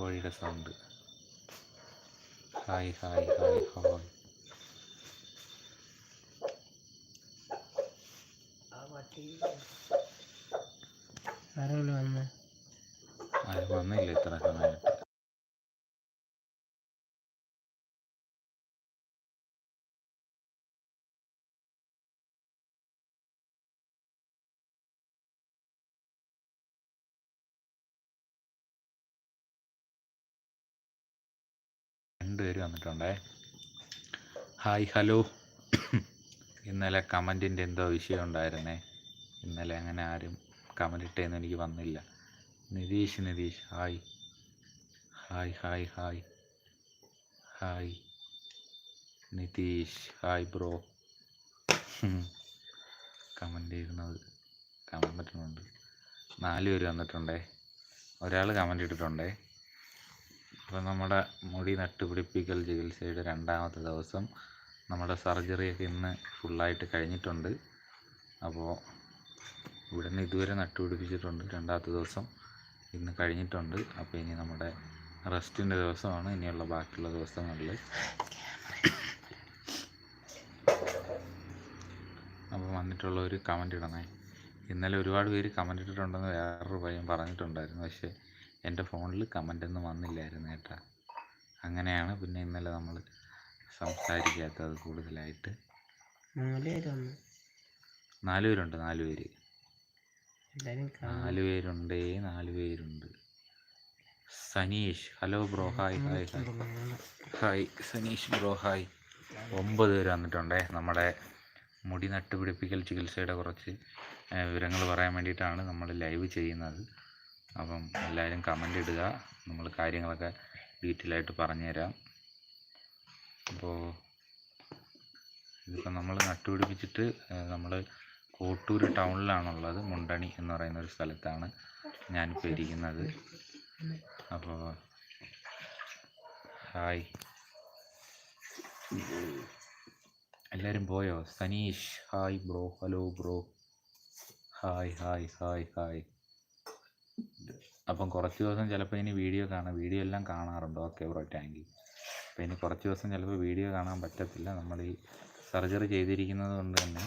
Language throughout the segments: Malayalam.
കോഴിയുടെ sound hi hi hi hi ആരെങ്കിലും വന്നേ? ആരും വന്നില്ല ഇത്ര സമയമായിട്ട് രണ്ടുപേര് വന്നിട്ടുണ്ടേ. Hi hello. ഇന്നലെ കമന്റിന്റെ എന്തോ വിഷയം ഉണ്ടായിരുന്നേ. ഇന്നലെ അങ്ങനെ ആരും കമന്റ് ഇട്ടേന്ന് എനിക്ക് വന്നില്ല. Nitish Nitish. Hi. Hi hi hi. Hi. Nitish hi bro. Comment ചെയ്യുന്നത് കമന്റ് പറ്റുന്നുണ്ട് നാല് പേര് വന്നിട്ടുണ്ടേ. ഒരാൾ കമന്റ് ഇട്ടിട്ടുണ്ടേ. അപ്പോൾ നമ്മുടെ മുടി നട്ടുപിടിപ്പിക്കൽ ചികിത്സയുടെ രണ്ടാമത്തെ ദിവസം നമ്മുടെ സർജറിയൊക്കെ ഇന്ന് ഫുള്ളായിട്ട് കഴിഞ്ഞിട്ടുണ്ട്. അപ്പോൾ ഇവിടെ നിന്ന് ഇതുവരെ നട്ടുപിടിപ്പിച്ചിട്ടുണ്ട്. രണ്ടാമത്തെ ദിവസം ഇന്ന് കഴിഞ്ഞിട്ടുണ്ട്. അപ്പോൾ ഇനി നമ്മുടെ റെസ്റ്റിന്റെ ദിവസമാണ്. ഇനിയുള്ള ബാക്കിയുള്ള ദിവസങ്ങളിൽ. അപ്പോൾ വന്നിട്ടുള്ള ഒരു കമന്റ് ഇടണേ. ഇന്നലെ ഒരുപാട് പേര് കമന്റ് ഇട്ടിട്ടുണ്ടെന്ന് വേറൊരു പയ്യൻ പറഞ്ഞിട്ടുണ്ടായിരുന്നു. പക്ഷേ എന്റെ ഫോണിൽ കമന്റ് ഒന്നും വന്നില്ലായിരുന്നു കേട്ടാ. അങ്ങനെയാണ് പിന്നെ ഇന്നലെ നമ്മൾ സംസാരിക്കാത്തത് കൂടുതലായിട്ട്. നാല് പേര് നാലുപേരുണ്ട് നാല് പേരുണ്ട് നാല് പേര് നാല് പേരുണ്ടേ നാല് പേരുണ്ട് Sanish hello bro hi hi hi. Hi Sanish bro hi. ഒമ്പത് പേര് വന്നിട്ടുണ്ടേ നമ്മുടെ മുടി നട്ടുപിടിപ്പിക്കൽ ചികിത്സയുടെ കുറച്ച് വിവരങ്ങൾ പറയാൻ വേണ്ടിയിട്ടാണ് നമ്മൾ ലൈവ് ചെയ്യുന്നത്. അപ്പം എല്ലാവരും കമന്റ് ഇടുക. നമ്മൾ കാര്യങ്ങളൊക്കെ ഡീറ്റെയിൽ ആയിട്ട് പറഞ്ഞുതരാം. അപ്പോൾ ഇതിപ്പോൾ നമ്മൾ നട്ടുപിടിപ്പിച്ചിട്ട് നമ്മൾ കോട്ടൂർ ടൗണിലാണുള്ളത്. മുണ്ടണി എന്ന് പറയുന്ന ഒരു സ്ഥലത്താണ് ഞാനിപ്പോൾ ഇരിക്കുന്നത്. അപ്പോൾ ഹായ്. എല്ലാവരും പോയോ? Sanish hi bro. Hello bro. Hi hi hi hi. അപ്പം കുറച്ച് ദിവസം ചിലപ്പോൾ ഇനി വീഡിയോ കാണാം. വീഡിയോ എല്ലാം കാണാറുണ്ട്. ഓക്കെ ബ്രോ താങ്ക് യു അപ്പോൾ ഇനി കുറച്ച് ദിവസം ചിലപ്പോൾ വീഡിയോ കാണാൻ പറ്റത്തില്ല. നമ്മൾ ഈ സർജറി ചെയ്തിരിക്കുന്നത് കൊണ്ട് തന്നെ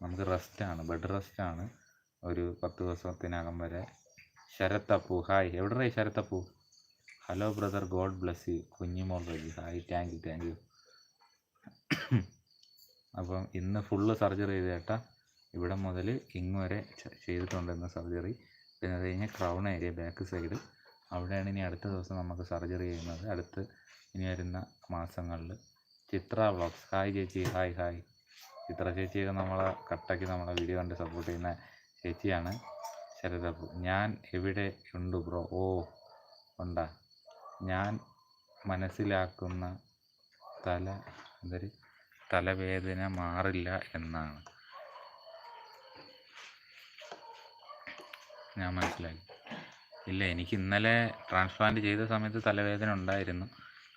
നമുക്ക് റെസ്റ്റാണ് ബെഡ് റെസ്റ്റാണ് ഒരു പത്ത് ദിവസത്തിനകം വരെ. ശരത്തപ്പു ഹായ് എവിടെ Sharathappu hello brother God bless you Kunjumol Reji hi thank you thank you അപ്പം ഇന്ന് ഫുള്ള് സർജറി ചെയ്ത് ചേട്ടാ ഇവിടെ മുതൽ ഇങ്ങ് വരെ ചെയ്തിട്ടുണ്ട് ഇന്ന് സർജറി അത് കഴിഞ്ഞ് ക്രൗൺ ഏരിയ ബാക്ക് സൈഡ് അവിടെയാണ് ഇനി അടുത്ത ദിവസം നമുക്ക് സർജറി ചെയ്യുന്നത്. അടുത്ത് ഇനി വരുന്ന മാസങ്ങളിൽ. ചിത്ര വ്ളോഗ്സ് ഹായ് ചേച്ചി. ഹായ് ഹായ് ചിത്ര ചേച്ചിയൊക്കെ നമ്മളെ കട്ടയ്ക്ക് നമ്മളെ വീഡിയോ കണ്ട് സപ്പോർട്ട് ചെയ്യുന്ന ചേച്ചിയാണ്. ശരതപ്പു ഞാൻ എവിടെ ഉണ്ട് ബ്രോ ഓ ഉണ്ടാ? ഞാൻ മനസ്സിലാക്കുന്ന തല എന്തൊരു തലവേദന മാറില്ല എന്നാണ്. ഞാൻ മനസ്സിലാക്കി ഇല്ല എനിക്ക് ഇന്നലെ ട്രാൻസ്പ്ലാന്റ് ചെയ്ത സമയത്ത് തലവേദന ഉണ്ടായിരുന്നു.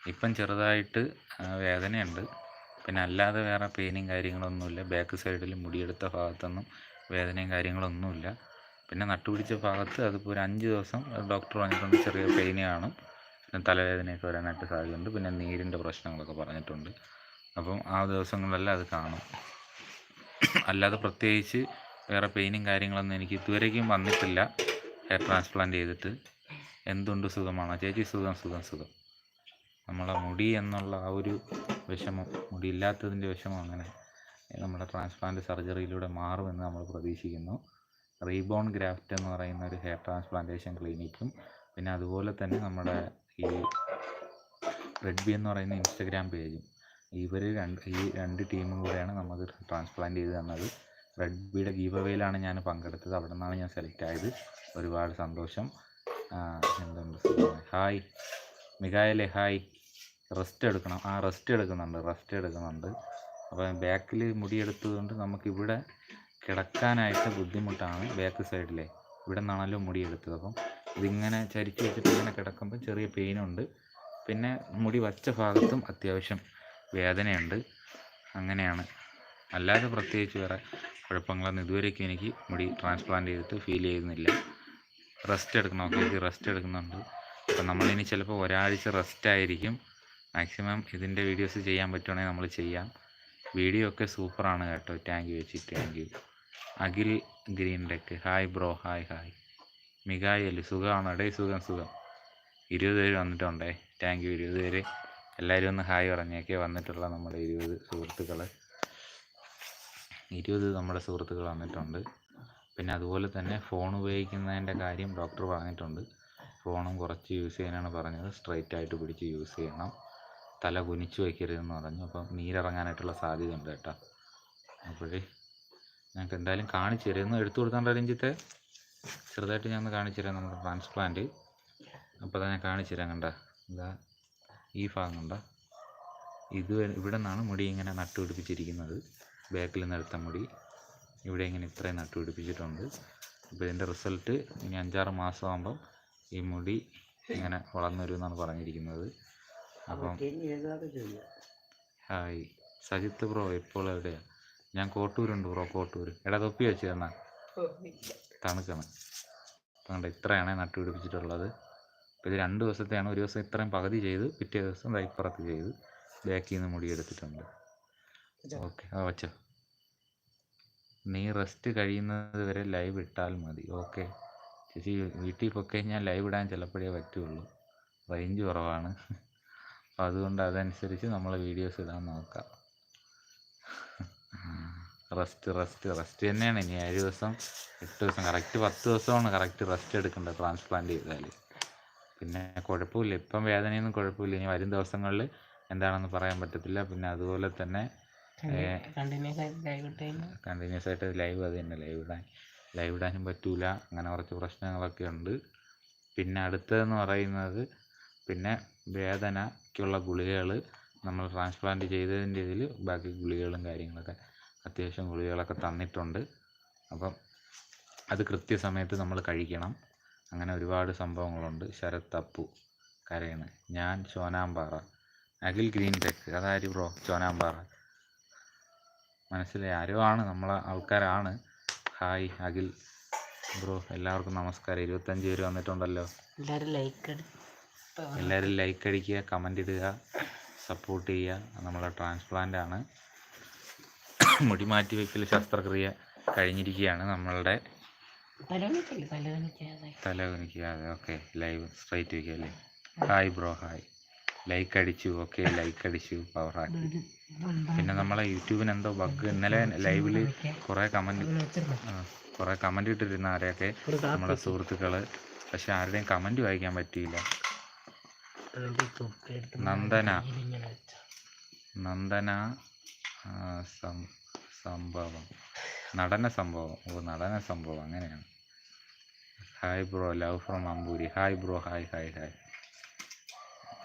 ഇപ്പം ചെറുതായിട്ട് വേദനയുണ്ട്. പിന്നെ അല്ലാതെ വേറെ പെയിനും കാര്യങ്ങളൊന്നുമില്ല. ബാക്ക് സൈഡിൽ മുടിയെടുത്ത ഭാഗത്തൊന്നും വേദനയും കാര്യങ്ങളൊന്നുമില്ല. പിന്നെ നട്ടുപിടിച്ച ഭാഗത്ത് അതിപ്പോൾ ഒരു അഞ്ച് ദിവസം ഡോക്ടർ പറഞ്ഞിട്ടുണ്ട് ചെറിയ പെയിൻ കാണും. പിന്നെ തലവേദനയൊക്കെ വരാനായിട്ട് സാധ്യതയുണ്ട്. പിന്നെ നീരിന്റെ പ്രശ്നങ്ങളൊക്കെ പറഞ്ഞിട്ടുണ്ട്. അപ്പം ആ ദിവസങ്ങളിലെല്ലാം അത് കാണും. അല്ലാതെ പ്രത്യേകിച്ച് വേറെ പെയിനും കാര്യങ്ങളൊന്നും എനിക്ക് ഇതുവരേക്കും വന്നിട്ടില്ല. ഹെയർ ട്രാൻസ്പ്ലാന്റ് ചെയ്തിട്ട്. എന്തുണ്ട് സുഖമാണോ? ചേച്ചി സുഖം സുഖം സുഖം. നമ്മളെ മുടി എന്നുള്ള ആ ഒരു വിഷമം മുടി ഇല്ലാത്തതിന്റെ വിഷമം അങ്ങനെ നമ്മുടെ ട്രാൻസ്പ്ലാന്റ് സർജറിയിലൂടെ മാറുമെന്ന് നമ്മൾ പ്രതീക്ഷിക്കുന്നു. റീബോൺ ഗ്രാഫ്റ്റ് എന്ന് പറയുന്ന ഒരു ഹെയർ ട്രാൻസ്പ്ലാന്റേഷൻ ക്ലിനിക്കും പിന്നെ അതുപോലെ തന്നെ നമ്മുടെ ഈ റെഡ് ബി എന്ന് പറയുന്ന ഇൻസ്റ്റഗ്രാം പേജും ഇവർ രണ്ട് ഈ രണ്ട് ടീമും കൂടെയാണ് നമുക്ക് ട്രാൻസ്പ്ലാന്റ് ചെയ്ത് തന്നത്. റെഡ് ബിയുടെ ഗീവ് അവയിലാണ് ഞാൻ പങ്കെടുത്തത്. അവിടെ നിന്നാണ് ഞാൻ സെലക്ട് ആയത്. ഒരുപാട് സന്തോഷം. എന്തുണ്ട് ഹായ് മികായലെ ഹായ് റെസ്റ്റ് എടുക്കണം. ആ റെസ്റ്റ് എടുക്കുന്നുണ്ട്. റെസ്റ്റ് എടുക്കുന്നുണ്ട്. അപ്പോൾ ബാക്കിൽ മുടിയെടുത്തതുകൊണ്ട് നമുക്കിവിടെ കിടക്കാനായിട്ട് ബുദ്ധിമുട്ടാണ് ബാക്ക് സൈഡിലെ ഇവിടെ നിന്നാണല്ലോ മുടിയെടുത്തത് അപ്പം ഇതിങ്ങനെ ചരിച്ച് വെച്ചിട്ട് ഇങ്ങനെ കിടക്കുമ്പോൾ ചെറിയ പെയിനുണ്ട് പിന്നെ മുടി വച്ച ഭാഗത്തും അത്യാവശ്യം വേദനയുണ്ട്. അങ്ങനെയാണ്. അല്ലാതെ പ്രത്യേകിച്ച് വേറെ കുഴപ്പങ്ങളൊന്നും ഇതുവരേക്കും എനിക്ക് മുടി ട്രാൻസ്പ്ലാന്റ് ചെയ്തിട്ട് ഫീൽ ചെയ്യുന്നില്ല. റെസ്റ്റ് എടുക്കണം ഓക്കെ റെസ്റ്റ് എടുക്കുന്നുണ്ട്. അപ്പം നമ്മളിനി ചിലപ്പോൾ ഒരാഴ്ച റെസ്റ്റ് ആയിരിക്കും. മാക്സിമം ഇതിന്റെ വീഡിയോസ് ചെയ്യാൻ പറ്റുവാണെങ്കിൽ നമ്മൾ ചെയ്യാം. വീഡിയോ ഒക്കെ സൂപ്പറാണ് കേട്ടോ. താങ്ക് യു ചേച്ചി thank you Akhil green deck hi bro hi hi മികായി അല്ലേ? സുഖമാണ്? ഡേ സുഖം സുഖം. ഇരുപത് പേര് വന്നിട്ടുണ്ടേ. താങ്ക് യു ഇരുപത് പേര്. എല്ലാവരും ഒന്ന് ഹായ് പറഞ്ഞേക്കെ. വന്നിട്ടുള്ള നമ്മുടെ ഇരുപത് സുഹൃത്തുക്കൾ ഇരുപത് നമ്മുടെ സുഹൃത്തുക്കൾ വന്നിട്ടുണ്ട്. പിന്നെ അതുപോലെ തന്നെ ഫോൺ ഉപയോഗിക്കുന്നതിന്റെ കാര്യം ഡോക്ടർ പറഞ്ഞിട്ടുണ്ട്. ഫോണും കുറച്ച് യൂസ് ചെയ്യാനാണ് പറഞ്ഞത്. സ്ട്രൈറ്റ് ആയിട്ട് പിടിച്ച് യൂസ് ചെയ്യണം. തല കുനിച്ച് വയ്ക്കരുതെന്ന് പറഞ്ഞു. അപ്പം നീരിറങ്ങാനായിട്ടുള്ള സാധ്യത ഉണ്ട് കേട്ടോ. അപ്പോഴേ ഞങ്ങൾക്ക് എന്തായാലും കാണിച്ചു തരാം ഒന്ന് എടുത്തു കൊടുത്താൽ രഞ്ജിത്തെ? ചെറുതായിട്ട് ഞാൻ ഒന്ന് കാണിച്ചു തരാം നമ്മുടെ ട്രാൻസ്പ്ലാന്റ് അപ്പോൾ തന്നെ കാണിച്ചു തരാം കണ്ട. ഇതാ ഈ ഭാഗം കണ്ട. ഇത് ഇവിടെ നിന്നാണ് മുടി ഇങ്ങനെ നട്ടുപിടിപ്പിച്ചിരിക്കുന്നത്. ബാക്കിൽ നിന്ന് എടുത്ത മുടി. ഇവിടെ ഇങ്ങനെ ഇത്രയും നട്ടുപിടിപ്പിച്ചിട്ടുണ്ട് അപ്പോൾ ഇതിന്റെ റിസൾട്ട് ഇനി അഞ്ചാറ് മാസമാകുമ്പം ഈ മുടി ഇങ്ങനെ വളർന്നു വരുമെന്നാണ് പറഞ്ഞിരിക്കുന്നത്. അപ്പം ഹായ്. സജിത്ത് ബ്രോ ഇപ്പോൾ എവിടെയാണ് ഞാൻ കോട്ടൂരുണ്ട് ബ്രോ കോട്ടൂർ. എടാ തൊപ്പി വെച്ച് തന്നാ തണുക്കണം. അപ്പം കണ്ട ഇത്രയാണ് നട്ടുപിടിപ്പിച്ചിട്ടുള്ളത് അപ്പോൾ ഇത് രണ്ട് ദിവസത്തെയാണ് ഒരു ദിവസം ഇത്രയും പകുതി ചെയ്ത് പിറ്റേ ദിവസം ഇപ്പുറത്ത് ചെയ്ത്. ബാക്കിൽ നിന്ന് മുടി എടുത്തിട്ടുണ്ട്. നീ റെസ്റ്റ് കഴിയുന്നത് വരെ ലൈവ് ഇട്ടാൽ മതി. ഓക്കെ. ചേച്ചി വീട്ടിൽ പോയി കഴിഞ്ഞാൽ ലൈവ് ഇടാൻ ചിലപ്പോഴേ പറ്റുള്ളൂ. റേഞ്ച് കുറവാണ്. അപ്പോൾ അതുകൊണ്ട് അതനുസരിച്ച് നമ്മൾ വീഡിയോസ് ഇടാൻ നോക്കാം. റെസ്റ്റ് റെസ്റ്റ് റെസ്റ്റ് തന്നെയാണ്. ഇനി ഏഴ് ദിവസം എട്ട് ദിവസം കറക്റ്റ് പത്ത് ദിവസമാണ് കറക്റ്റ് റെസ്റ്റ് എടുക്കേണ്ടത് ട്രാൻസ്പ്ലാന്റ് ചെയ്താൽ പിന്നെ കുഴപ്പമില്ല. ഇപ്പം വേദനയൊന്നും കുഴപ്പമില്ല. ഇനി വരും ദിവസങ്ങളിൽ എന്താണെന്ന് പറയാൻ പറ്റത്തില്ല. പിന്നെ അതുപോലെ തന്നെ കണ്ടിന്യൂസ് ആയിട്ട് ലൈവ് അത് തന്നെ ലൈവ് ഇടാൻ ലൈവ് ഇടാനും പറ്റൂല. അങ്ങനെ കുറച്ച് പ്രശ്നങ്ങളൊക്കെ ഉണ്ട്. പിന്നെ അടുത്തതെന്ന് പറയുന്നത് പിന്നെ വേദനയ്ക്കുള്ള ഗുളികകൾ നമ്മൾ ട്രാൻസ്പ്ലാന്റ് ചെയ്തതിന്റെ ഇതിൽ ബാക്കി ഗുളികകളും കാര്യങ്ങളൊക്കെ അത്യാവശ്യം ഗുളികകളൊക്കെ തന്നിട്ടുണ്ട്. അപ്പം അത് കൃത്യസമയത്ത് നമ്മൾ കഴിക്കണം. അങ്ങനെ ഒരുപാട് സംഭവങ്ങളുണ്ട്. ശരത് അപ്പു കരയണ്. ഞാൻ ചോനാമ്പാറ അഖിൽ ഗ്രീൻ ടെക്. അതാര് ബ്രോ ചോനാമ്പാറ. മനസ്സിലായി ആരോ ആണ് നമ്മളെ ആൾക്കാരാണ്. ഹായ് അഖിൽ. ബ്രോ എല്ലാവർക്കും നമസ്കാരം. ഇരുപത്തഞ്ച് പേര് വന്നിട്ടുണ്ടല്ലോ. എല്ലാവരും ലൈക്ക് എല്ലാവരും ലൈക്ക് അടിക്കുക കമന്റ് ഇടുക സപ്പോർട്ട് ചെയ്യുക. നമ്മളെ ട്രാൻസ്പ്ലാന്റ് ആണ്. മുടി മാറ്റി വയ്ക്കൽ ശസ്ത്രക്രിയ കഴിഞ്ഞിരിക്കുകയാണ് നമ്മളുടെ തലവനിക്കാതെ ഓക്കെ ലൈവ് സ്ട്രൈറ്റ് വയ്ക്കുക അല്ലേ ഹായ് ബ്രോ ഹായ് ലൈക്ക് അടിച്ചു ഓക്കെ ലൈക്ക് അടിച്ചു. പവർ ആക്കി. പിന്നെ നമ്മളെ യൂട്യൂബിന് എന്തോ ബഗ് ഇന്നലെ ലൈവിൽ കുറേ കമന്റ് കുറേ കമന്റ് ഇട്ടിരുന്ന ആരെയൊക്കെ? നമ്മളെ സുഹൃത്തുക്കൾ പക്ഷെ ആരുടെയും കമന്റ് വായിക്കാൻ പറ്റിയില്ല. നന്ദന. നന്ദന സംഭവം. നടന സംഭവം. ഓ നടന സംഭവം. അങ്ങനെയാണ്. Hi bro love from Amboori. Hi bro hi hi hi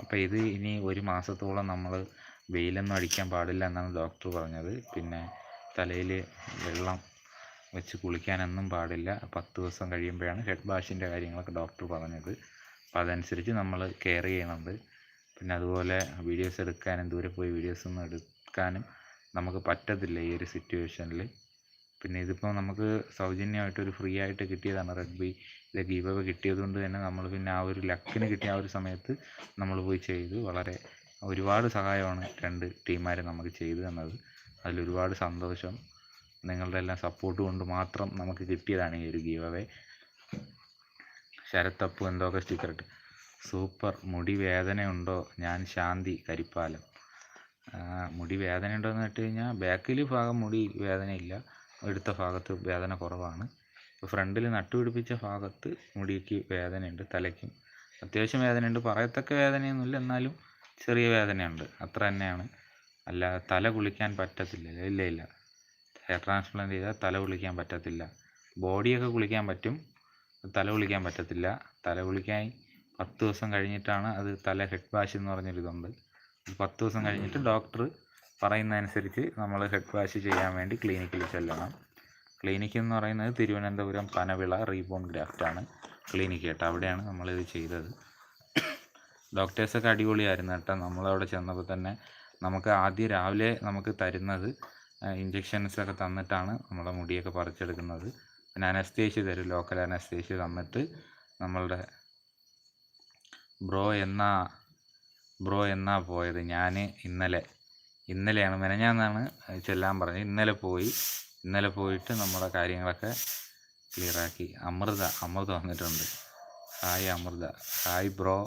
അപ്പോൾ ഇത് ഇനി ഒരു മാസത്തോളം നമ്മൾ വെയിലൊന്നും അടിക്കാൻ പാടില്ല എന്നാണ് ഡോക്ടർ പറഞ്ഞത്. പിന്നെ തലയിൽ വെള്ളം വെച്ച് കുളിക്കാനൊന്നും പാടില്ല. പത്ത് ദിവസം കഴിയുമ്പോഴാണ് ഹെഡ് വാഷിന്റെ കാര്യങ്ങളൊക്കെ ഡോക്ടർ പറഞ്ഞത്. അപ്പോൾ അതനുസരിച്ച് നമ്മൾ കെയർ ചെയ്യണുണ്ട് പിന്നെ അതുപോലെ വീഡിയോസ് എടുക്കാനും ദൂരെ പോയി വീഡിയോസ് ഒന്നും എടുക്കാനും നമുക്ക് പറ്റത്തില്ല ഈ ഒരു സിറ്റുവേഷനിൽ പിന്നെ ഇതിപ്പോൾ നമുക്ക് സൗജന്യമായിട്ട് ഒരു ഫ്രീ ആയിട്ട് കിട്ടിയതാണ് റെഡ് ബി ഇത് ഗീവ് കിട്ടിയത് കൊണ്ട് തന്നെ നമ്മൾ പിന്നെ ആ ഒരു ലക്കിന് കിട്ടിയ ആ ഒരു സമയത്ത് നമ്മൾ പോയി ചെയ്തു. വളരെ ഒരുപാട് സഹായമാണ് രണ്ട് ടീമാരെ നമുക്ക് ചെയ്തു തന്നത്. അതിൽ ഒരുപാട് സന്തോഷം. നിങ്ങളുടെ എല്ലാം സപ്പോർട്ട് കൊണ്ട് മാത്രം നമുക്ക് കിട്ടിയതാണ് ഈ ഒരു ഗീവ് അവേ ശരത്തപ്പു എന്തൊക്കെ സ്റ്റിക്കറിട്ട് സൂപ്പർ മുടി വേദനയുണ്ടോ? ഞാൻ ശാന്തി കരിപ്പാലം. മുടി വേദന ഉണ്ടോയെന്ന് വെച്ച് കഴിഞ്ഞാൽ ബാക്കിൽ ഭാഗം മുടി വേദനയില്ല. എടുത്ത ഭാഗത്ത് വേദന കുറവാണ്. ഫ്രണ്ടിൽ നട്ടുപിടിപ്പിച്ച ഭാഗത്ത് മുടിക്ക് വേദനയുണ്ട് തലയ്ക്കും. അത്യാവശ്യം വേദനയുണ്ട്. പറയത്തക്ക വേദനയൊന്നുമില്ല. എന്നാലും ചെറിയ വേദനയുണ്ട്. അത്ര തന്നെയാണ്. അല്ലാതെ തല കുളിക്കാൻ പറ്റത്തില്ല. ഇല്ല ഇല്ല ഹെയർ ട്രാൻസ്പ്ലാന്റ് ചെയ്താൽ തല കുളിക്കാൻ പറ്റത്തില്ല. ബോഡിയൊക്കെ കുളിക്കാൻ പറ്റും. തല കുളിക്കാൻ പറ്റത്തില്ല. തല കുളിക്കാൻ പത്ത് ദിവസം കഴിഞ്ഞിട്ടാണ് അത് തല ഹെഡ് വാഷ് എന്ന് പറഞ്ഞൊരിതുണ്ട് പത്ത് ദിവസം കഴിഞ്ഞിട്ട് ഡോക്ടർ പറയുന്നതനുസരിച്ച് നമ്മൾ ഹെഡ് വാഷ് ചെയ്യാൻ വേണ്ടി ക്ലിനിക്കിൽ ചെല്ലണം. ക്ലിനിക്ക് എന്ന് പറയുന്നത് തിരുവനന്തപുരം പനവിള റീബോൺ ഗ്രാഫ്റ്റാണ് ക്ലിനിക്ക് കേട്ടോ. അവിടെയാണ് നമ്മളിത് ചെയ്തത്. ഡോക്ടേഴ്സൊക്കെ അടിപൊളിയായിരുന്നു കേട്ടോ. നമ്മളവിടെ ചെന്നപ്പോൾ തന്നെ നമുക്ക് ആദ്യം രാവിലെ നമുക്ക് തരുന്നത് ഇഞ്ചെക്ഷൻസൊക്കെ തന്നിട്ടാണ് നമ്മുടെ മുടിയൊക്കെ പറിച്ചെടുക്കുന്നത്. പിന്നെ അനസ്തേഷ്യ തരും ലോക്കൽ അനസ്തേഷ്യ തന്നിട്ട് നമ്മളുടെ ബ്രോ എന്നാ ബ്രോ എന്നാ പോയത്? ഞാൻ ഇന്നലെ ഇന്നലെയാണ് മെനഞ്ഞാന്നാണ് ചെല്ലാൻ പറഞ്ഞത്. ഇന്നലെ പോയി ഇന്നലെ പോയിട്ട് നമ്മുടെ കാര്യങ്ങളൊക്കെ ക്ലിയറാക്കി. അമൃത അമൃത വന്നിട്ടുണ്ട്. Hi Amritha. Hi bro.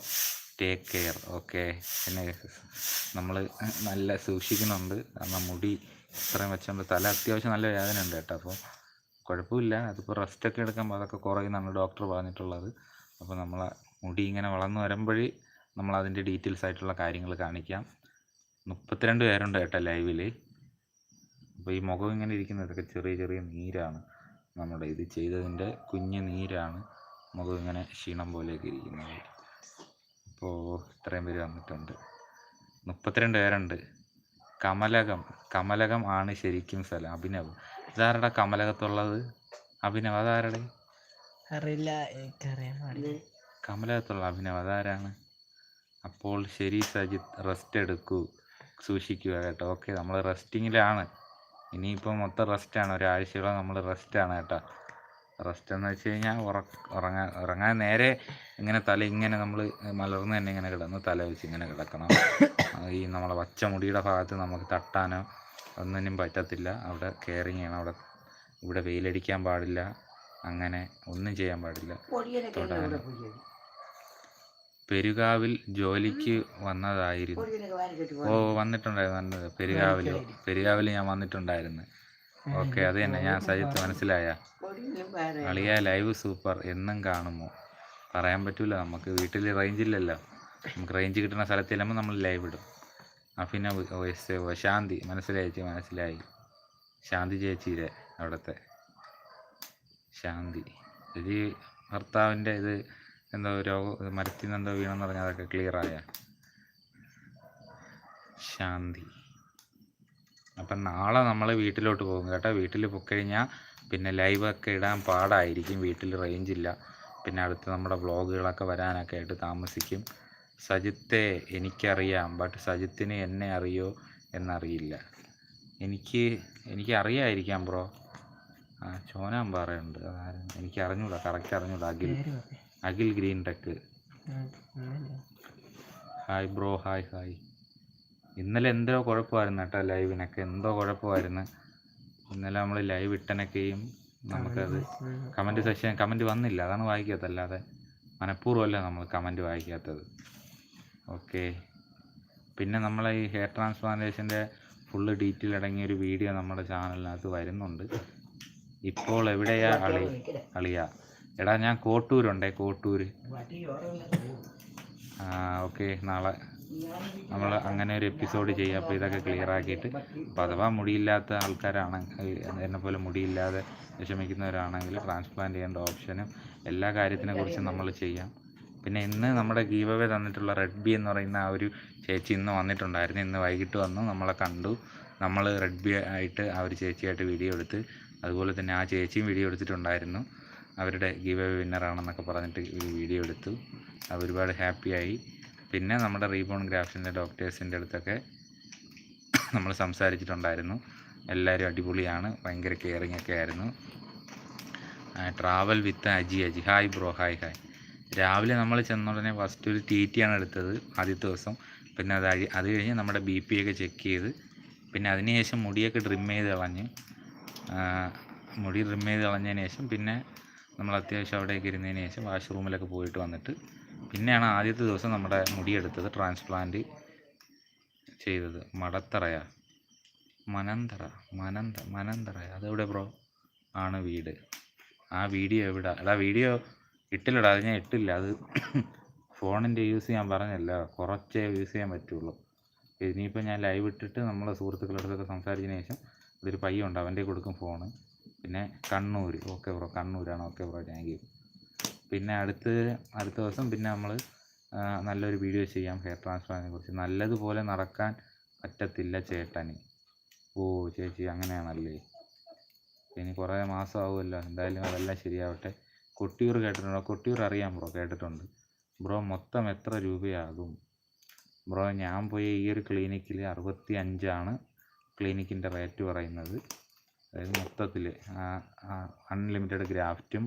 Take care okay പിന്നെ നമ്മൾ നല്ല സൂക്ഷിക്കുന്നുണ്ട്. കാരണം മുടി ഇത്രയും വെച്ചുകൊണ്ട് തല അത്യാവശ്യം നല്ല വേദന ഉണ്ട് കേട്ടോ. അപ്പോൾ കുഴപ്പമില്ല. അതിപ്പോൾ റെസ്റ്റൊക്കെ എടുക്കുമ്പോൾ അതൊക്കെ കുറയുന്നതാണ് ഡോക്ടർ പറഞ്ഞിട്ടുള്ളത്. അപ്പോൾ നമ്മൾ മുടി ഇങ്ങനെ വളർന്നു വരുമ്പോഴേ നമ്മൾ അതിന്റെ ഡീറ്റെയിൽസ് ആയിട്ടുള്ള കാര്യങ്ങൾ കാണിക്കാം. മുപ്പത്തിരണ്ട് പേരുണ്ട് കേട്ടോ ലൈവിൽ അപ്പോൾ ഈ മുഖം ഇങ്ങനെ ഇരിക്കുന്നതൊക്കെ ചെറിയ ചെറിയ നീരാണ്. നമ്മുടെ ഇത് ചെയ്തതിന്റെ കുഞ്ഞ് നീരാണ് മുഖം ഇങ്ങനെ ക്ഷീണം പോലെയൊക്കെ ഇരിക്കുന്നത്. അപ്പോൾ ഇത്രയും പേര് വന്നിട്ടുണ്ട്. മുപ്പത്തിരണ്ട് പേരുണ്ട്. കമലകം. കമലകം ആണ് ശരിക്കും സ്ഥലം. അഭിനവ്. ഇതാരടാ കമലകത്തുള്ളത്? അഭിനവ്. അതാരടെ? അറിയില്ല. എനിക്കറിയാൻ കമലകത്തുള്ള അഭിനവ്. അതാരാണ്? അപ്പോൾ ശരി സജിത്ത് റെസ്റ്റ് എടുക്കൂ. സൂക്ഷിക്കുക കേട്ടോ. ഓക്കെ നമ്മൾ റെസ്റ്റിങ്ങിലാണ് ഇനിയിപ്പോൾ മൊത്തം റെസ്റ്റാണ് ഒരാഴ്ചയോളം നമ്മൾ റെസ്റ്റാണ് കേട്ടോ. റെസ്റ്റ് എന്ന് വെച്ച് കഴിഞ്ഞാൽ ഉറങ്ങാൻ ഉറങ്ങാൻ നേരെ ഇങ്ങനെ തല ഇങ്ങനെ നമ്മൾ മലർന്ന് തന്നെ ഇങ്ങനെ കിടന്ന് തല വെച്ച് ഇങ്ങനെ കിടക്കണം. ഈ നമ്മളെ പച്ച മുടിയുടെ ഭാഗത്ത് നമുക്ക് തട്ടാനോ ഒന്നിനും പറ്റത്തില്ല. അവിടെ കെയറിങ് ചെയ്യണം. അവിടെ ഇവിടെ വെയിലടിക്കാൻ പാടില്ല. അങ്ങനെ ഒന്നും ചെയ്യാൻ പാടില്ല. തൊടാനോ. പെരുകാവിൽ ജോലിക്ക് വന്നതായിരുന്നു. ഓ വന്നിട്ടുണ്ടായിരുന്നു. പെരുകാവിൽ പെരുകാവിൽ ഞാൻ വന്നിട്ടുണ്ടായിരുന്നു. ഓക്കെ അത് തന്നെ. ഞാൻ സജിത്ത് മനസ്സിലായ. അളിയ ലൈവ് സൂപ്പർ. എന്നും കാണുമോ? പറയാൻ പറ്റൂല. നമുക്ക് വീട്ടിൽ റേഞ്ച് ഇല്ലല്ലോ. നമുക്ക് റേഞ്ച് കിട്ടുന്ന സ്ഥലത്ത് ചെല്ലുമ്പോൾ നമ്മൾ ലൈവ് ഇടും. ആ പിന്നെ ശാന്തി. മനസ്സിലായി ചേച്ചി മനസ്സിലായി. ശാന്തി ചേച്ചിയിലെ അവിടുത്തെ. ശാന്തി. ഇത് ഭർത്താവിന്റെ ഇത് എന്തോ രോഗം മരത്തിൽ നിന്ന് എന്തോ വീണെന്ന് പറഞ്ഞാൽ അതൊക്കെ ക്ലിയറായ ശാന്തി. അപ്പം നാളെ നമ്മൾ വീട്ടിലോട്ട് പോകും കേട്ടോ. വീട്ടിൽ പോയിക്കഴിഞ്ഞാൽ പിന്നെ ലൈവൊക്കെ ഇടാൻ പാടായിരിക്കും. വീട്ടിൽ റേഞ്ച് ഇല്ല. പിന്നെ അടുത്ത് നമ്മുടെ വ്ളോഗുകളൊക്കെ വരാനൊക്കെ ആയിട്ട് താമസിക്കും. സജിത്തെ എനിക്കറിയാം. ബട്ട് സജിത്തിന് എന്നെ അറിയോ എന്നറിയില്ല. എനിക്ക് എനിക്ക് അറിയായിരിക്കാം ബ്രോ ആ ചോനാൻ പറയുന്നുണ്ട്. അതാരും എനിക്ക് അറിഞ്ഞൂടാ. കറക്റ്റ് അറിഞ്ഞൂടാ. Akhil. Akhil green tech hi bro hi hi ഇന്നലെ എന്തോ കുഴപ്പമായിരുന്നു കേട്ടോ ലൈവിനൊക്കെ. എന്തോ കുഴപ്പമായിരുന്നു. ഇന്നലെ നമ്മൾ ലൈവ് ഇട്ടനൊക്കെയും നമുക്കത്. കമന്റ് സെക്ഷൻ കമന്റ് വന്നില്ല. അതാണ് വായിക്കാത്തല്ലാതെ മനഃപൂർവമല്ല നമ്മൾ കമന്റ് വായിക്കാത്തത്. ഓക്കെ. പിന്നെ നമ്മളെ ഈ ഹെയർ ട്രാൻസ്പ്ലാന്റേഷന്റെ ഫുള്ള് ഡീറ്റെയിൽ അടങ്ങിയ ഒരു വീഡിയോ നമ്മുടെ ചാനലിനകത്ത് വരുന്നുണ്ട്. ഇപ്പോൾ എവിടെയാ അളി അളിയ? എടാ ഞാൻ കോട്ടൂരുണ്ടേ കോട്ടൂർ ഓക്കെ. നാളെ നമ്മൾ അങ്ങനെ ഒരു എപ്പിസോഡ് ചെയ്യുക അപ്പോൾ ഇതൊക്കെ ക്ലിയർ ആക്കിയിട്ട്. അപ്പോൾ അഥവാ മുടിയില്ലാത്ത ആൾക്കാരാണെങ്കിൽ എന്നെ പോലെ മുടിയില്ലാതെ വിഷമിക്കുന്നവരാണെങ്കിൽ ട്രാൻസ്പ്ലാന്റ് ചെയ്യേണ്ട ഓപ്ഷനും എല്ലാ കാര്യത്തിനെ കുറിച്ചും നമ്മൾ ചെയ്യാം. പിന്നെ ഇന്ന് നമ്മുടെ ഗീവവേ തന്നിട്ടുള്ള റെഡ് ബി എന്ന് പറയുന്ന ആ ഒരു ചേച്ചി ഇന്ന് വന്നിട്ടുണ്ടായിരുന്നു. ഇന്ന് വൈകിട്ട് വന്നു. നമ്മളെ കണ്ടു. നമ്മൾ റെഡ് ബി ആയിട്ട് ആ ഒരു ചേച്ചിയായിട്ട് വീഡിയോ എടുത്ത് അതുപോലെ തന്നെ ആ ചേച്ചിയും വീഡിയോ എടുത്തിട്ടുണ്ടായിരുന്നു. അവരുടെ ഗീവ് അവേ വിന്നറാണെന്നൊക്കെ പറഞ്ഞിട്ട് വീഡിയോ എടുത്തു. ഒരുപാട് ഹാപ്പിയായി പിന്നെ നമ്മുടെ റീബോൺ ഗ്രാഫ്സിന്റെ ഡോക്ടേഴ്സിന്റെ അടുത്തൊക്കെ നമ്മൾ സംസാരിച്ചിട്ടുണ്ടായിരുന്നു. എല്ലാവരും അടിപൊളിയാണ്. ഭയങ്കര കെയറിങ് ഒക്കെ ആയിരുന്നു. Travel with Aji Aji. Hi bro hi hi രാവിലെ നമ്മൾ ചെന്ന ഉടനെ ഫസ്റ്റ് ഒരു ടി ടി ആണ് എടുത്തത് ആദ്യത്തെ ദിവസം. പിന്നെ അത് അത് കഴിഞ്ഞ് നമ്മുടെ ബി പി ഒക്കെ ചെക്ക് ചെയ്ത് പിന്നെ അതിനുശേഷം മുടിയൊക്കെ ട്രിം ചെയ്ത് കളഞ്ഞ് മുടി ട്രിം ചെയ്ത് കളഞ്ഞതിന് ശേഷം പിന്നെ നമ്മൾ അത്യാവശ്യം അവിടേക്ക് ഇരുന്നതിന് ശേഷം വാഷ്റൂമിലൊക്കെ പോയിട്ട് വന്നിട്ട് പിന്നെയാണ് ആദ്യത്തെ ദിവസം നമ്മുടെ മുടിയെടുത്തത് ട്രാൻസ്പ്ലാന്റ് ചെയ്തത്. മടത്തറയ. മനന്തറ മനന്ത മനന്തറ അതെവിടെ ബ്രോ ആണ് വീട്. ആ വീഡിയോ എവിടെ? എടാ വീഡിയോ ഇട്ടില്ലടാ. അത് ഞാൻ ഇട്ടില്ല. അത് ഫോണിന്റെ യൂസ് ചെയ്യാൻ പറഞ്ഞല്ല. കുറച്ചേ യൂസ് ചെയ്യാൻ പറ്റുള്ളൂ. ഇനിയിപ്പോൾ ഞാൻ ലൈവ് ഇട്ടിട്ട് നമ്മളെ സുഹൃത്തുക്കളുടെ അടുത്തൊക്കെ സംസാരിച്ചതിന് ശേഷം ഇതൊരു പയ്യുണ്ട്. അവന്റെ കൊടുക്കും ഫോണ് പിന്നെ കണ്ണൂർ ഓക്കെ ബ്രോ കണ്ണൂരാണ്. ഓക്കെ ബ്രോ താങ്ക് യു പിന്നെ അടുത്ത് അടുത്ത ദിവസം പിന്നെ നമ്മൾ നല്ലൊരു വീഡിയോ ചെയ്യാം ഹെയർ ട്രാൻസ്പ്ലാന്റിനെ കുറിച്ച്. നല്ലതുപോലെ നടക്കാൻ പറ്റത്തില്ല ചേട്ടന്. ഓ ചേച്ചി അങ്ങനെയാണല്ലേ? ഇനി കുറേ മാസമാവുമല്ലോ. എന്തായാലും അതെല്ലാം ശരിയാവട്ടെ. കൊട്ടിയൂർ കേട്ടിട്ടുണ്ടോ? കൊട്ടിയൂർ അറിയാം ബ്രോ കേട്ടിട്ടുണ്ട്. ബ്രോ മൊത്തം എത്ര രൂപയാകും? ബ്രോ ഞാൻ പോയ ഈ ഒരു ക്ലിനിക്കിൽ അറുപത്തി അഞ്ചാണ് ക്ലിനിക്കിന്റെ റേറ്റ് പറയുന്നത്. അതായത് മൊത്തത്തിൽ അൺലിമിറ്റഡ് ഗ്രാഫ്റ്റും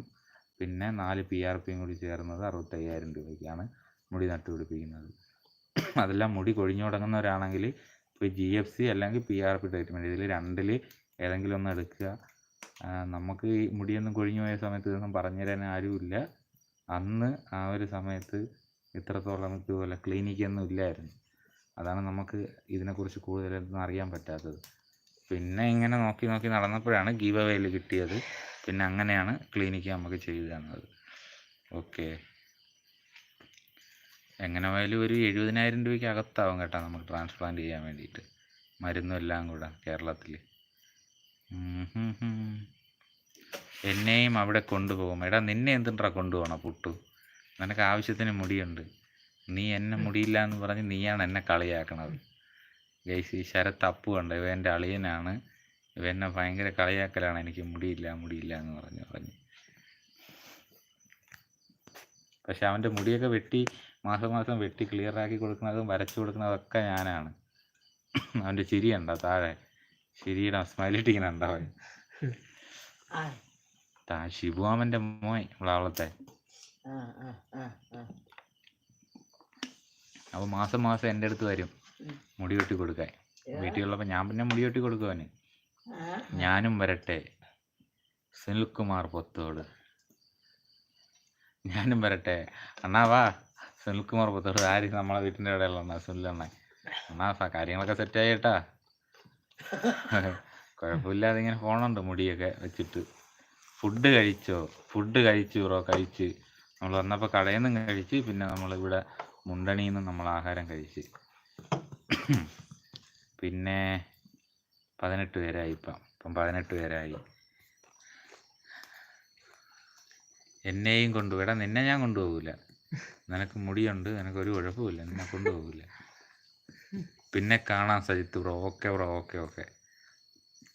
പിന്നെ നാല് പി ആർ പിയും കൂടി ചേർന്നത് അറുപത്തയ്യായിരം രൂപയ്ക്കാണ് മുടി നട്ടുപിടിപ്പിക്കുന്നത്. അതെല്ലാം മുടി കൊഴിഞ്ഞു തുടങ്ങുന്നവരാണെങ്കിൽ ഇപ്പോൾ ജി എഫ് സി അല്ലെങ്കിൽ പി ആർ പി ട്രീറ്റ്മെന്റ് ഇതിൽ രണ്ടിൽ ഏതെങ്കിലും ഒന്ന് എടുക്കുക. നമുക്ക് ഈ മുടിയൊന്നും കൊഴിഞ്ഞു പോയ സമയത്ത് ഇതൊന്നും പറഞ്ഞു തരാൻ ആരുമില്ല. അന്ന് ആ ഒരു സമയത്ത് ഇത്രത്തോളം ഇതുപോലെ ക്ലിനിക്കൊന്നും ഇല്ലായിരുന്നു. അതാണ് നമുക്ക് ഇതിനെക്കുറിച്ച് കൂടുതലൊന്നും അറിയാൻ പറ്റാത്തത്. പിന്നെ ഇങ്ങനെ നോക്കി നോക്കി നടന്നപ്പോഴാണ് ഗീവ് അവയിൽ കിട്ടിയത്. പിന്നെ അങ്ങനെയാണ് ക്ലിനിക്ക് നമുക്ക് ചെയ്തു തന്നത്. ഓക്കെ. എങ്ങനെ പോയാലും ഒരു എഴുപതിനായിരം രൂപയ്ക്ക് അകത്താവും കേട്ടോ നമുക്ക് ട്രാൻസ്പ്ലാന്റ് ചെയ്യാൻ വേണ്ടിയിട്ട്. മരുന്നും എല്ലാം കൂടെ കേരളത്തിൽ എന്നെയും അവിടെ കൊണ്ടുപോകും. എടാ നിന്നെ എന്തിട്ടാ കൊണ്ടുപോകണം പുട്ടു? നിനക്ക് ആവശ്യത്തിന് മുടിയുണ്ട്. നീ എന്നെ മുടിയില്ല എന്ന് പറഞ്ഞ് നീയാണ് എന്നെ കളിയാക്കണത്. ഗൈസ് ഈ ശരത്ത് അപ്പു ഉണ്ട് ഇവ എന്റെ അളിയനാണ്. ഇവ എന്നെ ഭയങ്കര കളിയാക്കലാണ്. എനിക്ക് മുടിയില്ല മുടിയില്ല എന്ന് പറഞ്ഞ് പറഞ്ഞ്. പക്ഷെ അവന്റെ മുടിയൊക്കെ വെട്ടി മാസം മാസം വെട്ടി ക്ലിയർ ആക്കി കൊടുക്കുന്നതും വരച്ചു കൊടുക്കുന്നതൊക്കെ ഞാനാണ്. അവന്റെ ചിരി ഉണ്ടോ താഴെ. ചിരിയുടെ സ്മൈലിട്ടിങ്ങനെ ഉണ്ടോ അവൻ? ആ. താ ശിവുമാമന്റെ മോയ് വളത്തെ ആ ആ ആ ആ. അപ്പോൾ മാസം മാസം എന്റെ അടുത്ത് വരും. മുടി വെട്ടി കൊടുക്കാൻ. വീട്ടിലുള്ളപ്പോൾ ഞാൻ പിന്നെ മുടി വെട്ടി കൊടുക്കുവാന്. ഞാനും വരട്ടെ. സുനിൽകുമാർ പൊത്തോട്. ഞാനും വരട്ടെ. അണ്ണാ വാ. സുനിൽകുമാർ പൊത്തോട്. ആര് നമ്മളെ വീട്ടിന്റെ ഇടയിലുള്ള അണ്ണാ? സുനിൽ അണ്ണ. അണ്ണാ സാ കാര്യങ്ങളൊക്കെ സെറ്റായി കേട്ടാ. കുഴപ്പമില്ലാതെ ഇങ്ങനെ പോണുണ്ട് മുടിയൊക്കെ വെച്ചിട്ട്. ഫുഡ് കഴിച്ചോ? ഫുഡ് കഴിച്ചു ബ്രോ കഴിച്ച്. നമ്മൾ വന്നപ്പോൾ കടയിൽ നിന്നും കഴിച്ച് പിന്നെ നമ്മളിവിടെ മുണ്ടണിയിൽ നിന്നും നമ്മൾ ആഹാരം കഴിച്ച്. പിന്നെ പതിനെട്ട് പേരായി ഇപ്പം. ഇപ്പം പതിനെട്ട് പേരായി. എന്നെയും കൊണ്ടുപോയി നിന്നെ ഞാൻ കൊണ്ടുപോകില്ല നിനക്ക് മുടിയുണ്ട് നിനക്ക് ഒരു കുഴപ്പമില്ല നിന്നെ കൊണ്ടുപോകില്ല പിന്നെ കാണാം Sajith bro. Okay bro okay okay.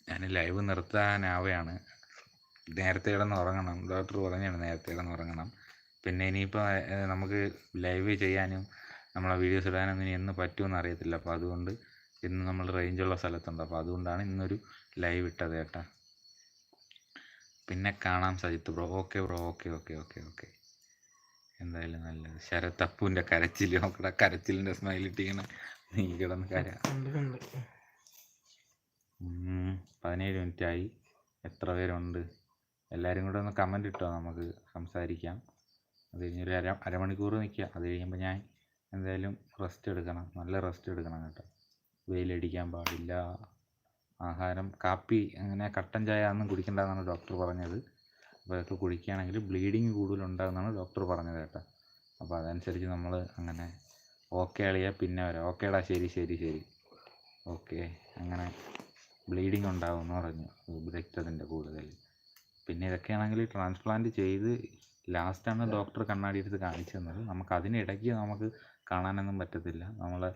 ഞാൻ ലൈവ് നിർത്താനാവുകയാണ് നേരത്തെ കിടന്ന് ഉറങ്ങണം. ഡോക്ടർ പറഞ്ഞാണ് നേരത്തെ കിടന്ന് ഉറങ്ങണം. പിന്നെ ഇനിയിപ്പോൾ നമുക്ക് ലൈവ് ചെയ്യാനും നമ്മളെ വീഡിയോസ് ഇടാനൊന്നും ഇനി എന്ന് പറ്റുമെന്ന് അറിയത്തില്ല. അപ്പോൾ അതുകൊണ്ട് ഇന്ന് നമ്മൾ റേഞ്ചുള്ള സ്ഥലത്തുണ്ട്. അപ്പോൾ അതുകൊണ്ടാണ് ഇന്നൊരു ലൈവ് ഇട്ടത് ചേട്ടാ പിന്നെ കാണാം Sajith bro. Okay bro. Okay okay okay okay എന്തായാലും നല്ലത്. ശരത് അപ്പുവിന്റെ കരച്ചിൽ നോക്കടാ കരച്ചിലിന്റെ സ്മൈൽ ഇട്ടിങ്ങനെ നീ കിടന്ന് കര. ഉം, പതിനേഴ് മിനിറ്റ് ആയി. എത്ര പേരുണ്ട്? എല്ലാവരും കൂടെ ഒന്ന് കമന്റ് ഇട്ടോ. നമുക്ക് സംസാരിക്കാം. അത് കഴിഞ്ഞൊരു അര അരമണിക്കൂർ നിൽക്കുക. അത് കഴിയുമ്പോൾ ഞാൻ എന്തായാലും റെസ്റ്റ് എടുക്കണം. നല്ല റെസ്റ്റ് എടുക്കണം കേട്ടോ. വെയിലടിക്കാൻ പാടില്ല. ആഹാരം കാപ്പി അങ്ങനെ കട്ടൻ ചായ ഒന്നും കുടിക്കണ്ടെന്നാണ് ഡോക്ടർ പറഞ്ഞത്. അപ്പോൾ അതൊക്കെ കുടിക്കുകയാണെങ്കിൽ ബ്ലീഡിങ് കൂടുതലുണ്ടാകുമെന്നാണ് ഡോക്ടർ പറഞ്ഞത് കേട്ടോ. അപ്പോൾ അതനുസരിച്ച് നമ്മൾ അങ്ങനെ ഓക്കെ അളിയാ പിന്നെ വരാം. ഓക്കേടാ ശരി ശരി ശരി. ഓക്കെ അങ്ങനെ ബ്ലീഡിങ് ഉണ്ടാകുമെന്ന് പറഞ്ഞു. രക്തത്തിന്റെ കൂടുതൽ. പിന്നെ ഇതൊക്കെയാണെങ്കിൽ ട്രാൻസ്പ്ലാന്റ് ചെയ്ത് ലാസ്റ്റാണ് ഡോക്ടർ കണ്ണാടി എടുത്ത് കാണിച്ചു തന്നത്. നമുക്ക് അതിനിടയ്ക്ക് നമുക്ക് കാണാനൊന്നും പറ്റത്തില്ല. നമ്മളെ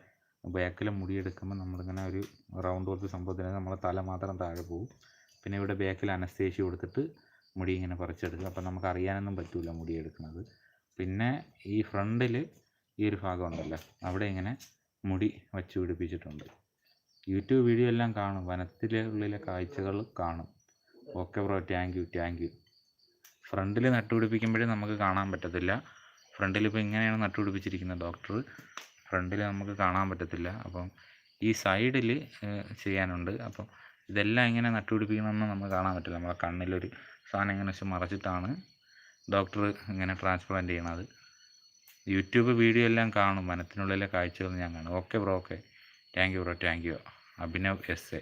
ബാക്കിൽ മുടിയെടുക്കുമ്പോൾ നമ്മളിങ്ങനെ ഒരു റൗണ്ട് പോലത്തെ സംഭവത്തിന് നമ്മളെ തല മാത്രം താഴെ പോകും പിന്നെ ഇവിടെ ബാക്കിൽ അനസ്തേഷ്യ കൊടുത്തിട്ട് മുടി ഇങ്ങനെ പറിച്ചെടുക്കും. അപ്പം നമുക്ക് അറിയാനൊന്നും പറ്റില്ല മുടി എടുക്കുന്നത് പിന്നെ ഈ ഫ്രണ്ടിൽ ഈ ഒരു ഭാഗം ഉണ്ടല്ലോ അവിടെ ഇങ്ങനെ മുടി വച്ച് പിടിപ്പിച്ചിട്ടുണ്ട്. യൂട്യൂബ് വീഡിയോ എല്ലാം കാണും. വനത്തിലെ ഉള്ളിലെ കാഴ്ചകൾ കാണും. Okay bro thank you thank you ഫ്രണ്ടിൽ നട്ടുപിടിപ്പിക്കുമ്പോഴേ നമുക്ക് കാണാൻ പറ്റത്തില്ല. ഫ്രണ്ടിൽ ഇപ്പോൾ ഇങ്ങനെയാണ് നട്ടുപിടിപ്പിച്ചിരിക്കുന്നത് ഡോക്ടർ. ഫ്രണ്ടിൽ നമുക്ക് കാണാൻ പറ്റത്തില്ല. അപ്പം ഈ സൈഡിൽ ചെയ്യാനുണ്ട്. അപ്പം ഇതെല്ലാം ഇങ്ങനെ നട്ടുപിടിപ്പിക്കണമെന്ന് നമുക്ക് കാണാൻ പറ്റില്ല. നമ്മളെ കണ്ണിലൊരു സാധനം ഇങ്ങനെ വെച്ച് മറച്ചിട്ടാണ് ഡോക്ടർ ഇങ്ങനെ ട്രാൻസ്പ്ലാന്റ് ചെയ്യണത്. യൂട്യൂബ് വീഡിയോ എല്ലാം കാണും. മനത്തിനുള്ളിലെ കാഴ്ചകൾ ഞാൻ കാണും. Okay bro okay. Thank you bro thank you. Abhinav S A.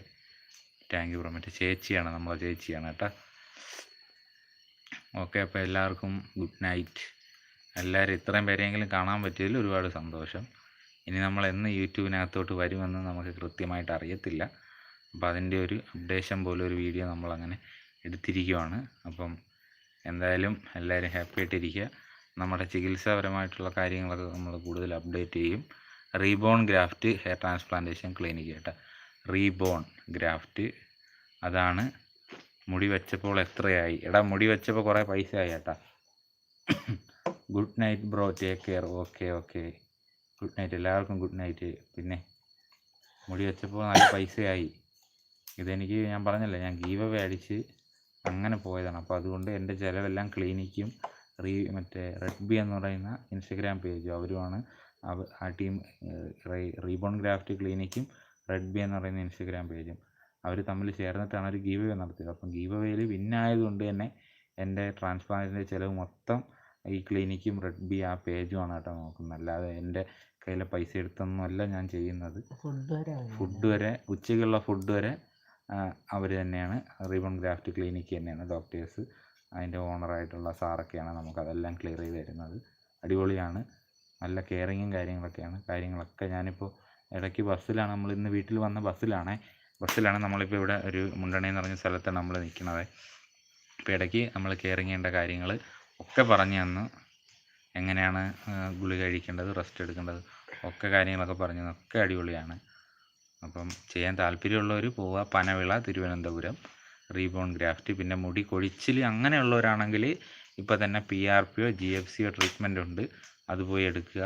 Thank you bro. മറ്റേ ചേച്ചിയാണ് നമ്മളെ ചേച്ചിയാണ് കേട്ടോ. ഓക്കെ അപ്പോൾ എല്ലാവർക്കും ഗുഡ് നൈറ്റ്. എല്ലാവരും ഇത്രയും പേരെങ്കിലും കാണാൻ പറ്റിയതിൽ ഒരുപാട് സന്തോഷം. ഇനി നമ്മൾ എന്ന് യൂട്യൂബിനകത്തോട്ട് വരുമെന്ന് നമുക്ക് കൃത്യമായിട്ട് അറിയത്തില്ല. അപ്പോൾ അതിന്റെ ഒരു അപ്ഡേഷൻ പോലെ ഒരു വീഡിയോ നമ്മളങ്ങനെ എടുത്തിരിക്കുവാണ്. അപ്പം എന്തായാലും എല്ലാവരും ഹാപ്പി ആയിട്ടിരിക്കുക. നമ്മുടെ ചികിത്സാപരമായിട്ടുള്ള കാര്യങ്ങളൊക്കെ നമ്മൾ കൂടുതൽ അപ്ഡേറ്റ് ചെയ്യും. Reborn graft hair transplantation clinic കേട്ടോ. Reborn graft. അതാണ് മുടി വെച്ചപ്പോൾ എത്രയായി? എടാ മുടി വെച്ചപ്പോൾ കുറേ പൈസ ആയി ചേട്ടാ good night bro take care okay okay good night എല്ലാവർക്കും ഗുഡ് നൈറ്റ് പിന്നെ മുടി വെച്ചപ്പോൾ നല്ല പൈസയായി. ഇതെനിക്ക് ഞാൻ പറഞ്ഞല്ലോ ഞാൻ ഗീവ് അടിച്ച് അങ്ങനെ പോയതാണ്. അപ്പോൾ അതുകൊണ്ട് എന്റെ ചിലവെല്ലാം ക്ലിനിക്കും റീ മറ്റേ റെഡ്ബി എന്ന് പറയുന്ന ഇൻസ്റ്റഗ്രാം പേജും അവരുമാണ്. അവ ആ ടീം റീബോൺ ഗ്രാഫ്റ്റ് ക്ലിനിക്കും റെഡ്ബി എന്ന് പറയുന്ന ഇൻസ്റ്റഗ്രാം പേജും അവർ തമ്മിൽ ചേർന്നിട്ടാണ് ഒരു ഗീവ് അവേ നടത്തിയത്. അപ്പം ഗീവ് അവേയിൽ വിന്നായതുകൊണ്ട് തന്നെ എന്റെ ട്രാൻസ്പ്ലാന്റിന്റെ ചിലവ് മൊത്തം ഈ ക്ലിനിക്കും റെഡ് ബി ആ പേജുമാണ് കേട്ടോ നോക്കുന്നത്. അല്ലാതെ എന്റെ കയ്യിലെ പൈസ എടുത്തൊന്നുമല്ല ഞാൻ ചെയ്യുന്നത്. ഫുഡ് വരെ വാങ്ങി. ഫുഡ് വരെ ഉച്ചയ്ക്കുള്ള ഫുഡ് വരെ അവർ തന്നെയാണ്. റിബൺ ഗ്രാഫ്റ്റ് ക്ലിനിക്ക് തന്നെയാണ് ഡോക്ടേഴ്സ്. അതിന്റെ ഓണറായിട്ടുള്ള സാറൊക്കെയാണ് നമുക്കതെല്ലാം ക്ലിയർ ചെയ്ത് തരുന്നത്. അടിപൊളിയാണ്. നല്ല കെയറിങ്ങും കാര്യങ്ങളൊക്കെയാണ്. കാര്യങ്ങളൊക്കെ ഞാനിപ്പോൾ ഇടയ്ക്ക് ബസ്സിലാണ്. നമ്മൾ ഇന്ന് വീട്ടിൽ വന്ന ബസ്സിലാണേ. ബസ്സിലാണ് നമ്മളിപ്പോൾ ഇവിടെ ഒരു മുണ്ടണി എന്ന് പറഞ്ഞ സ്ഥലത്താണ് നമ്മൾ നിൽക്കുന്നത് അപ്പോൾ ഇടയ്ക്ക് നമ്മൾ കെയറിങ് ചെയ്യേണ്ട കാര്യങ്ങൾ ഒക്കെ പറഞ്ഞു തന്നു. എങ്ങനെയാണ് ഗുളി ഗുളിക കഴിക്കേണ്ടത് റെസ്റ്റ് എടുക്കേണ്ടത് ഒക്കെ കാര്യങ്ങളൊക്കെ പറഞ്ഞു ഒക്കെ അടിപൊളിയാണ്. അപ്പം ചെയ്യാൻ താല്പര്യമുള്ളവർ പോവുക. പനവിള തിരുവനന്തപുരം റീബോൺ ഗ്രാഫ്റ്റ് പിന്നെ മുടി കൊഴിച്ചിൽ അങ്ങനെയുള്ളവരാണെങ്കിൽ ഇപ്പോൾ തന്നെ പി ആർ പിയോ ജി എഫ് സിയോ ട്രീറ്റ്മെന്റ് ഉണ്ട്. അത് പോയി എടുക്കുക.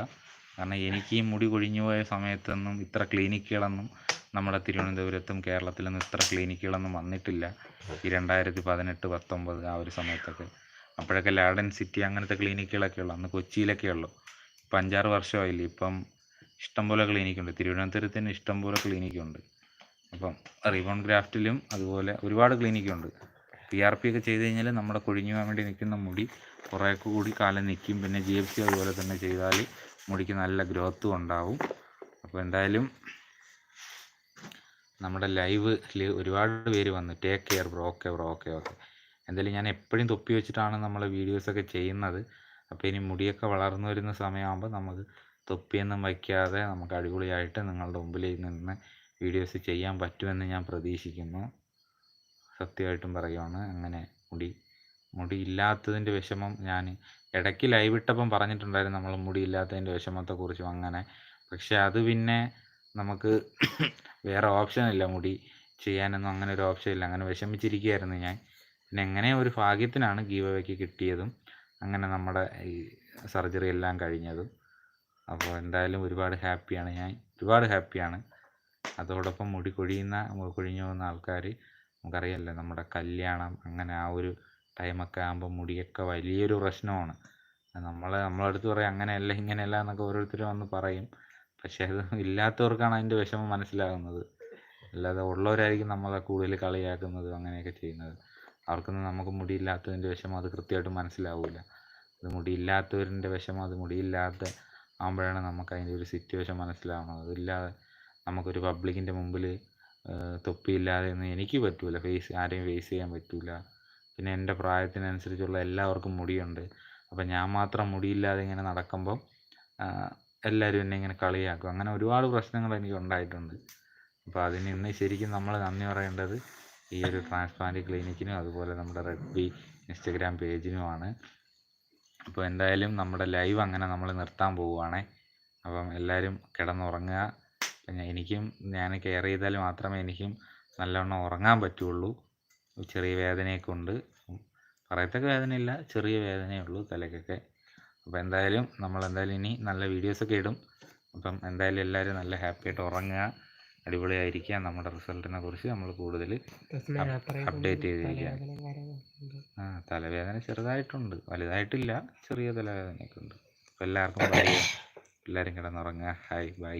കാരണം എനിക്ക് ഈ മുടി കൊഴിഞ്ഞു പോയ സമയത്തൊന്നും ഇത്ര ക്ലിനിക്കുകളൊന്നും നമ്മുടെ തിരുവനന്തപുരത്തും കേരളത്തിലൊന്നും ഇത്ര ക്ലിനിക്കുകളൊന്നും വന്നിട്ടില്ല. ഈ രണ്ടായിരത്തി പതിനെട്ട് പത്തൊമ്പത് ആ ഒരു സമയത്തൊക്കെ. അപ്പോഴൊക്കെ ലാഡൻ സിറ്റി അങ്ങനത്തെ ക്ലിനിക്കുകളൊക്കെ ഉള്ളു. അന്ന് കൊച്ചിയിലൊക്കെ ഉള്ളു. ഇപ്പം അഞ്ചാറ് വർഷമായില്ലേ? ഇപ്പം ഇഷ്ടംപോലെ ക്ലിനിക്കുണ്ട്. തിരുവനന്തപുരത്ത് തന്നെ ഇഷ്ടംപോലെ ക്ലിനിക്കുണ്ട്. അപ്പം റിബോൺ ഗ്രാഫ്റ്റിലും അതുപോലെ ഒരുപാട് ക്ലിനിക്കുണ്ട്. പി ആർ പി ഒക്കെ ചെയ്ത് കഴിഞ്ഞാൽ നമ്മുടെ കൊഴിഞ്ഞു പോകാൻ വേണ്ടി നിൽക്കുന്ന മുടി കുറേ കൂടി കാലം നിൽക്കും. പിന്നെ ജി എഫ് സി അതുപോലെ തന്നെ ചെയ്താൽ മുടിക്ക് നല്ല ഗ്രോത്തും ഉണ്ടാവും. അപ്പോൾ എന്തായാലും നമ്മുടെ ലൈവിൽ ഒരുപാട് പേര് വന്നു take care bro okay bro okay okay എന്തായാലും ഞാൻ എപ്പോഴും തൊപ്പി വെച്ചിട്ടാണ് നമ്മൾ വീഡിയോസൊക്കെ ചെയ്യുന്നത്. അപ്പോൾ ഇനി മുടിയൊക്കെ വളർന്നു വരുന്ന സമയമാകുമ്പോൾ നമുക്ക് തൊപ്പിയൊന്നും വയ്ക്കാതെ നമുക്ക് അടിപൊളിയായിട്ട് നിങ്ങളുടെ മുമ്പിൽ നിന്ന് വീഡിയോസ് ചെയ്യാൻ പറ്റുമെന്ന് ഞാൻ പ്രതീക്ഷിക്കുന്നു. സത്യമായിട്ടും പറയുവാണ്. അങ്ങനെ മുടി മുടി ഇല്ലാത്തതിന്റെ വിഷമം ഞാൻ ഇടയ്ക്ക് ലൈവ് ഇട്ടപ്പം പറഞ്ഞിട്ടുണ്ടായിരുന്നു നമ്മൾ മുടി ഇല്ലാത്തതിന്റെ വിഷമത്തെക്കുറിച്ചും അങ്ങനെ. പക്ഷേ അത് പിന്നെ നമുക്ക് വേറെ ഓപ്ഷൻ ഇല്ല മുടി ചെയ്യാനൊന്നും അങ്ങനെ ഒരു ഓപ്ഷൻ ഇല്ല അങ്ങനെ വിഷമിച്ചിരിക്കുകയായിരുന്നു ഞാൻ. പിന്നെ എങ്ങനെ ഒരു ഭാഗ്യത്തിനാണ് ഗീവ് അവേക്ക് കിട്ടിയതും അങ്ങനെ നമ്മുടെ ഈ സർജറി എല്ലാം കഴിഞ്ഞതും. അപ്പോൾ എന്തായാലും ഒരുപാട് ഹാപ്പിയാണ് ഞാൻ ഒരുപാട് ഹാപ്പിയാണ്. അതോടൊപ്പം മുടി കൊഴിയുന്ന കൊഴിഞ്ഞു പോകുന്ന ആൾക്കാർ നമുക്കറിയാമല്ലോ നമ്മുടെ കല്യാണം അങ്ങനെ ആ ഒരു ടൈമൊക്കെ ആകുമ്പോൾ മുടിയൊക്കെ വലിയൊരു പ്രശ്നമാണ്. നമ്മൾ നമ്മളടുത്ത് പറയും അങ്ങനെയല്ല ഇങ്ങനെയല്ല എന്നൊക്കെ ഓരോരുത്തർ വന്ന് പറയും. പക്ഷേ അത് ഇല്ലാത്തവർക്കാണ് അതിന്റെ വിഷമം മനസ്സിലാകുന്നത് അല്ലാതെ ഉള്ളവരായിരിക്കും നമ്മളെ കൂടുതൽ കളിയാക്കുന്നതും അങ്ങനെയൊക്കെ ചെയ്യുന്നത്. അവർക്കൊന്നും നമുക്ക് മുടിയില്ലാത്തതിന്റെ വിഷമം അത് കൃത്യമായിട്ട് മനസ്സിലാവില്ല അത് മുടിയില്ലാത്തവരിന്റെ വിഷമം അത് മുടിയില്ലാത്ത ആകുമ്പോഴാണ് നമുക്ക് അതിന്റെ ഒരു സിറ്റുവേഷൻ മനസ്സിലാവുന്നത്. അതില്ലാതെ നമുക്കൊരു പബ്ലിക്കിന്റെ മുമ്പിൽ തൊപ്പിയില്ലാതെ ഒന്നും എനിക്ക് പറ്റൂല. ഫേസ് ആരെയും ഫേസ് ചെയ്യാൻ പറ്റൂല. പിന്നെ എന്റെ പ്രായത്തിനനുസരിച്ചുള്ള എല്ലാവർക്കും മുടിയുണ്ട്. അപ്പം ഞാൻ മാത്രം മുടിയില്ലാതെ ഇങ്ങനെ നടക്കുമ്പം എല്ലാവരും എന്നെ ഇങ്ങനെ കളിയാക്കും. അങ്ങനെ ഒരുപാട് പ്രശ്നങ്ങൾ എനിക്ക് ഉണ്ടായിട്ടുണ്ട്. അപ്പോൾ അതിന് ഇന്ന് ശരിക്കും നമ്മൾ നന്ദി പറയേണ്ടത് ഈ ഒരു ട്രാൻസ്പ്ലാന്റ് ക്ലിനിക്കിനും അതുപോലെ നമ്മുടെ റെഡ് ബി ഇൻസ്റ്റഗ്രാം പേജിനുമാണ് അപ്പോൾ എന്തായാലും നമ്മുടെ ലൈവ് അങ്ങനെ നമ്മൾ നിർത്താൻ പോവുകയാണേ. അപ്പം എല്ലാവരും കിടന്നുറങ്ങുക. എനിക്കും ഞാൻ കെയർ ചെയ്താൽ മാത്രമേ എനിക്കും നല്ലവണ്ണം ഉറങ്ങാൻ പറ്റുള്ളൂ. ചെറിയ വേദനയൊക്കെ ഉണ്ട്. പറയത്തക്ക വേദനയില്ല ചെറിയ വേദനയേ ഉള്ളൂ തലയ്ക്കൊക്കെ. അപ്പോൾ എന്തായാലും നമ്മൾ എന്തായാലും ഇനി നല്ല വീഡിയോസൊക്കെ ഇടും. അപ്പം എന്തായാലും എല്ലാവരും നല്ല ഹാപ്പി ആയിട്ട് ഉറങ്ങുക. അടിപൊളിയായിരിക്കുക നമ്മുടെ റിസൾട്ടിനെ കുറിച്ച് നമ്മൾ കൂടുതൽ അപ്ഡേറ്റ് ചെയ്തിരിക്കാം ആ തലവേദന ചെറുതായിട്ടുണ്ട്. വലുതായിട്ടില്ല ചെറിയ തലവേദനയൊക്കെ ഉണ്ട്. അപ്പോൾ എല്ലാവർക്കും ബൈ എല്ലാവരും കിടന്നുറങ്ങുക. ഹായ് ബൈ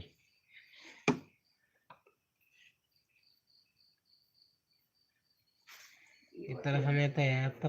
ഇത്ര സമയത്തെ യാത്ര